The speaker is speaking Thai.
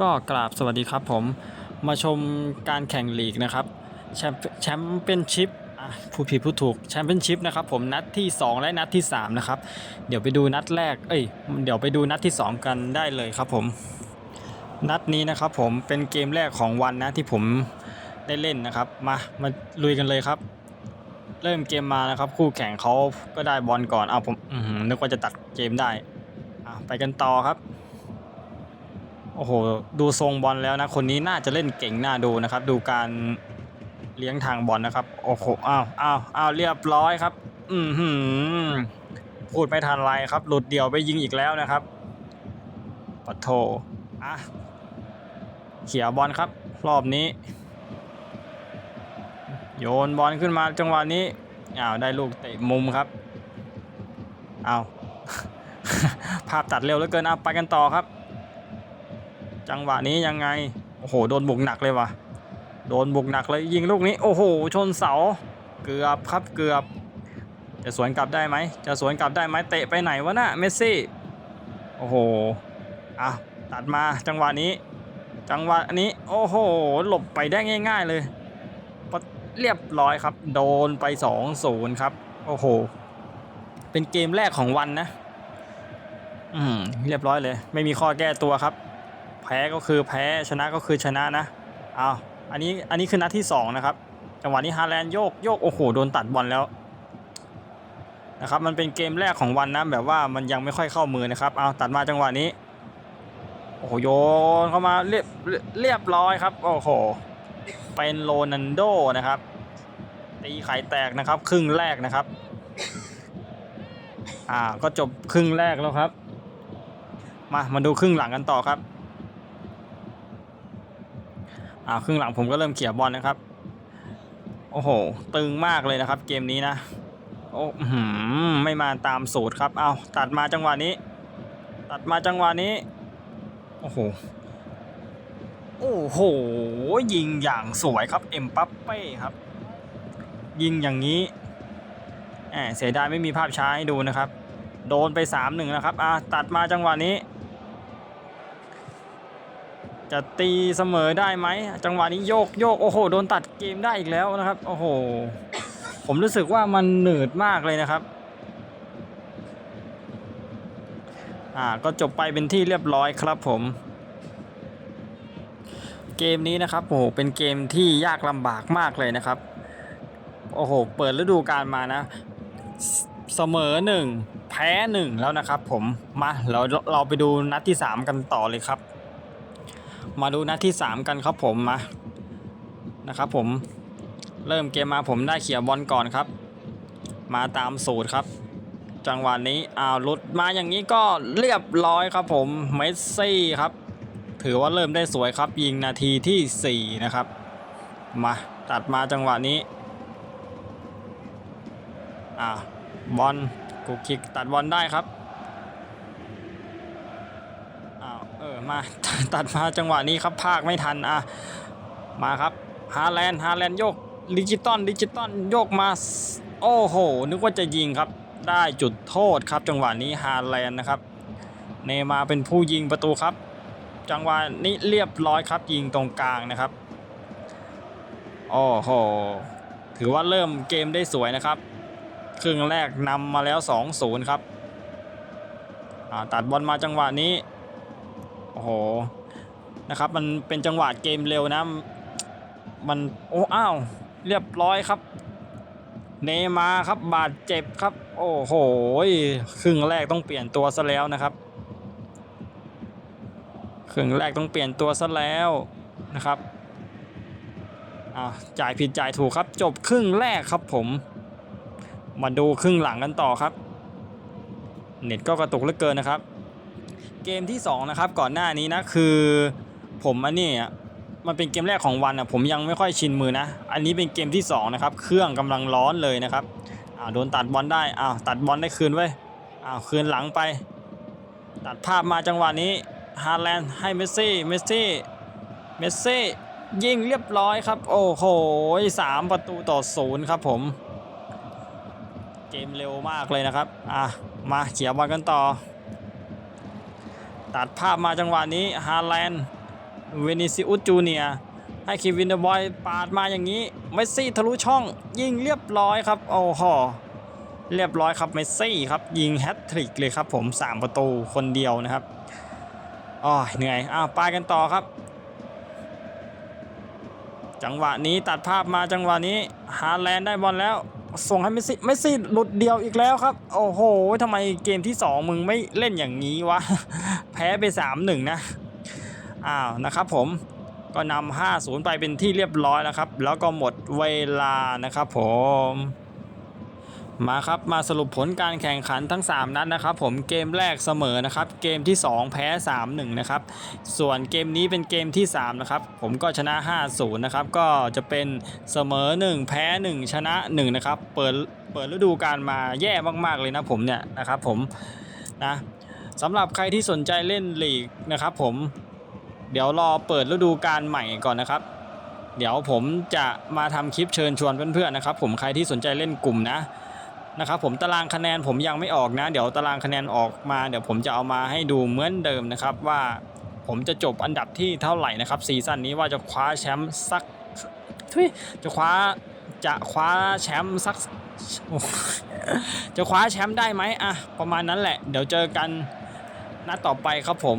ก็กราบสวัสดีครับผมมาชมการแข่งลีกนะครับแชมป์เปี้ยนชิพผู้ผิดผู้ถูกแชมเปี้ยนชิพนะครับผมนัดที่ 2 และนัดที่ 3 นะครับ เดี๋ยวไปดูนัดแรก เอ้ย เดี๋ยวไปดูนัดที่ 2 กันได้เลยครับผม นัดนี้นะครับผมเป็นเกมแรกของวันนะที่ผมได้เล่นนะครับ มามาลุยกันเลยครับ เริ่มเกมมานะครับ คู่แข่งเขาก็ได้บอลก่อนเอาผมนึกว่าจะตัดเกมได้อะไปกันต่อครับ โอ้โห ดูทรงบอลแล้วนะ คนนี้น่าจะเล่นเก่งน่าดูนะครับ ดูการเลี้ยงทางบอลนะครับ โอ้โห อ้าว อ้าว อ้าว เรียบร้อยครับ อือหือพูดไม่ทันไรครับ หลุดเดี่ยวไปยิงอีกแล้วนะครับปัดโทอะ เขี่ยบอลครับ รอบนี้ โยนบอลขึ้นมาจังหวะนี้ อ้าว ได้ลูกเตะมุมครับ อ้าว ภาพตัดเร็วเหลือเกินอะไปกันต่อครับ จังหวะนี้ยังไง โอ้โห โดนบุกหนักเลยว่ะ โดนบุกหนักเลยยิงลูกนี้ โอ้โห ชนเสา เกือบครับเกือบ จะสวนกลับได้ไหม จะสวนกลับได้ไหมเตะไปไหนวะน่ะเมสซี่ โอ้โห อะ ตัดมาจังหวะนี้ จังหวะนี้ โอ้โห หลบไปได้ง่าย ๆเลยเรียบร้อยครับ โดนไป2-0ครับ โอ้โห เป็นเกมแรกของวันนะ อืม เรียบร้อยเลย ไม่มีข้อแก้ตัวครับ พ้ก็คือแพ้ชนะก็คือชนะนะเอาอันนี้อันนี้คือนัดที่ 2 นะครับ จังหวะนี้ฮาแลนด์โยกโยกโอ้โหโดนตัดบอลแล้วนะครับมันเป็นเกมแรกของวันนะแบบว่ามันยังไม่ค่อยเข้ามือนะครับเอาตัดมาจังหวะนี้โอ้โหโยนเข้ามาเรียบเรียบร้อยครับโอ้โหเป็นโรนันโดนะครับตีไข่แตกนะครับ ครึ่งแรกนะครับอ่าก็จบครึ่งแรกแล้วครับ มามาดูครึ่งหลังกันต่อครับ อ่าครึ่งหลังผมก็เริ่มเขี่ยบอลนะครับ โอ้โห ตึงมากเลยนะครับ เกมนี้นะ โอ้หือไม่มาตามสูตรครับ เอาตัดมาจังหวะนี้ ตัดมาจังหวะนี้ โอ้โห โอ้โห ยิงอย่างสวยครับ เอ็มปัปเป้ครับ ยิงอย่างนี้แหมเสียดายไม่มีภาพช้าให้ดูนะครับ โดนไป3าหนึ่งนะครับ อะตัดมาจังหวะนี้ จะตีเสมอได้ไหม จังหวะนี้โยกโยกโอ้โหโดนตัดเกมได้อีกแล้วนะครับ โอ้โห ผมรู้สึกว่ามันหนืดมากเลยนะครับอ่าก็จบไปเป็นที่เรียบร้อยครับผม เกมนี้นะครับโอ้โหเป็นเกมที่ยากลำบากมากเลยนะครับ โอ้โห เปิดฤดูกาลมานะ เสมอหนึ่งแพ้หนึ่งแล้วนะครับผม มาเราเราไปดูนัดที่ 3 กันต่อเลยครับ มาดูนัดที่ 3 กันครับผมมานะครับผมเริ่มเกมมาผมได้เขี่ยบอลก่อนครับ มาตามสูตรครับ จังหวะนี้อ้าวหลุดมาอย่างนี้ก็เรียบร้อยครับผมเมสซี่ครับ ถือว่าเริ่มได้สวยครับ ยิงนาทีที่ 4 นะครับ มาตัดมาจังหวะนี้อ่าบอลกูคิกตัดบอลได้ครับอ้าวเออ มาตัดมาจังหวะนี้ครับภาคไม่ทันอะมาครับฮาแลนด์ฮาแลนด์โยกดิจิตอลดิจิตอลโยกมาโอ้โห นึกว่าจะยิงครับได้จุดโทษครับ จังหวะนี้ฮาแลนด์นะครับ เนมาเป็นผู้ยิงประตูครับ จังหวะนี้เรียบร้อยครับ ยิงตรงกลางนะครับโอ้โหถือว่าเริ่มเกมได้สวยนะครับ ครึ่งแรกนำมาแล้ว 2-0 ครับตัดบอลมาจังหวะนี้ โอ้โหนะครับ มันเป็นจังหวะเกมเร็วนะ มันโอ้อ้าวเรียบร้อยครับ เนมาครับบาดเจ็บครับ โอ้โหครึ่งแรกต้องเปลี่ยนตัวซะแล้วนะครับครึ่งแรกต้องเปลี่ยนตัวซะแล้วนะครับอ่าจ่ายผิดจ่ายถูกครับ จบครึ่งแรกครับผม มาดูครึ่งหลังกันต่อครับ เน็ตก็กระตุกเหลือเกินนะครับ เกมที่2นะครับก่อนหน้านี้นะคือผมอันนี้มันเป็นเกมแรกของวันอะผมยังไม่ค่อยชินมือนะ อันนี้เป็นเกมที่2นะครับเครื่องกำลังร้อนเลยนะครับอ้าวโดนตัดบอลได้อ้าวตัดบอลได้คืนไว้อ้าวคืนหลังไป ตัดภาพมาจังหวะนี้ฮาแลนด์ให้เมสซี่เมสซี่เมสซี่ยิงเรียบร้อยครับ โอ้โหสามประตูต่อศูนย์ครับผม เกมเร็วมากเลยนะครับ อะ มาเขียบอลกันต่อ ตัดภาพมาจังหวะนี้ฮาแลนด์เวนิซิอุสจูเนียให้เควินเดอบอยปาดมาอย่างนี้เมสซี่ทะลุช่องยิงเรียบร้อยครับโอ้โหเรียบร้อยครับเมสซี่ครับยิงแฮตทริกเลยครับผม 3 ประตูคนเดียวนะครับอ๋อเหนื่อยอ้าวไปกันต่อครับ จังหวะนี้ตัดภาพมาจังหวะนี้ฮาแลนด์ได้บอลแล้ว ส่งให้เมสซี่เมสซี่หลุดเดียวอีกแล้วครับ โอ้โหทำไมเกมที่ 2 มึงไม่เล่นอย่างนี้วะ พ้ไป 3-1 นะ อ้าวนะครับผมก็นำ5-0 ไปเป็นที่เรียบร้อยแล้วครับ แล้วก็หมดเวลานะครับผมมาครับมาสรุปผลการแข่งขันทั้ง 3 นัดนะครับ ผมเกมแรกเสมอนะครับ เกมที่ 2 แพ้ 3-1 นะครับ ส่วนเกมนี้เป็นเกมที่ 3 นะครับ ผมก็ชนะ 5-0 นะครับ ก็จะเป็นเสมอ 1 แพ้ 1 ชนะ 1 นะครับ เปิดเปิดฤดูกาลมาแย่มากๆเลยนะผมเนี่ยนะครับผมนะ สำหรับใครที่สนใจเล่นลีกนะครับผมเดี๋ยวรอเปิดฤดูกาลใหม่ก่อนนะครับ เดี๋ยวผมจะมาทำคลิปเชิญชวนเพื่อนๆนะครับ ผมใครที่สนใจเล่นกลุ่มนะนะครับ ผมตารางคะแนนผมยังไม่ออกนะ เดี๋ยวตารางคะแนนออกมา เดี๋ยวผมจะเอามาให้ดูเหมือนเดิมนะครับ ว่าผมจะจบอันดับที่เท่าไหร่นะครับซีซั่นนี้ว่าจะคว้าแชมป์สักทุยจะคว้าจะคว้าแชมป์สักจะคว้าแชมป์ได้ไหมอะประมาณนั้นแหละ เดี๋ยวเจอกัน นัดต่อไปครับผม